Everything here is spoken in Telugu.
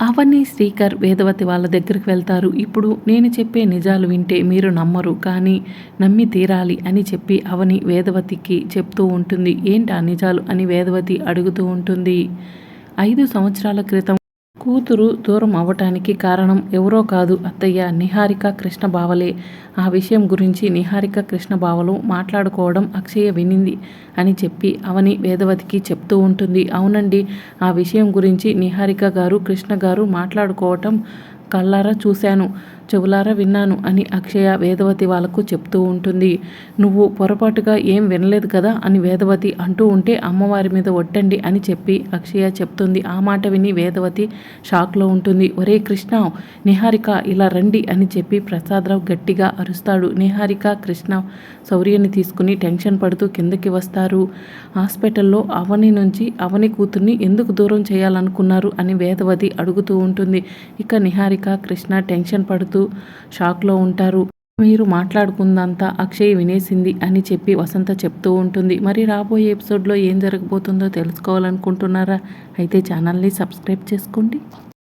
అవని శ్రీకర్ వేదవతి వాళ్ళ దగ్గరికి వెళ్తారు. ఇప్పుడు నేను చెప్పే నిజాలు వింటే మీరు నమ్మరు. కానీ నమ్మి తీరాలి అని చెప్పి అవని వేదవతికి చెప్తూ ఉంటుంది. ఏంటి ఆ నిజాలు అని వేదవతి అడుగుతూ ఉంటుంది. ఐదు సంవత్సరాల క్రితం కూతురు దూరం అవ్వటానికి కారణం ఎవరో కాదు అత్తయ్య నిహారిక కృష్ణ బావలే ఆ విషయం గురించి నిహారిక కృష్ణ బావలు మాట్లాడుకోవడం అక్షయ వినింది అని చెప్పి అవని వేదవతికి చెప్తూ ఉంటుంది. అవునండి ఆ విషయం గురించి నిహారిక గారు కృష్ణ గారు మాట్లాడుకోవటం కళ్ళారా చూశాను. చెవులారా విన్నాను అని అక్షయ వేదవతి వాళ్ళకు చెప్తూ ఉంటుంది. నువ్వు పొరపాటుగా ఏం వినలేదు కదా అని వేదవతి అంటూ ఉంటే అమ్మవారి మీద ఒట్టండి అని చెప్పి అక్షయ చెప్తుంది. ఆ మాట విని వేదవతి షాక్లో ఉంటుంది. ఒరే కృష్ణ నిహారిక ఇలా రండి అని చెప్పి ప్రసాదరావు గట్టిగా అరుస్తాడు. నిహారిక కృష్ణ శౌర్యని తీసుకుని టెన్షన్ పడుతూ కిందకి వస్తారు. హాస్పిటల్లో అవని నుంచి అవని కూతుర్ని ఎందుకు దూరం చేయాలనుకున్నారు అని వేదవతి అడుగుతూ ఉంటుంది. ఇక నిహారిక కృష్ణ టెన్షన్ పడుతూ షాక్లో ఉంటారు. మీరు మాట్లాడుకుందంతా అక్షయ్ వినేసింది అని చెప్పి వసంత చెప్తూ ఉంటుంది. మరి రాబోయే ఎపిసోడ్లో ఏం జరగబోతుందో తెలుసుకోవాలనుకుంటున్నారా? అయితే ఛానల్ని సబ్స్క్రైబ్ చేసుకోండి.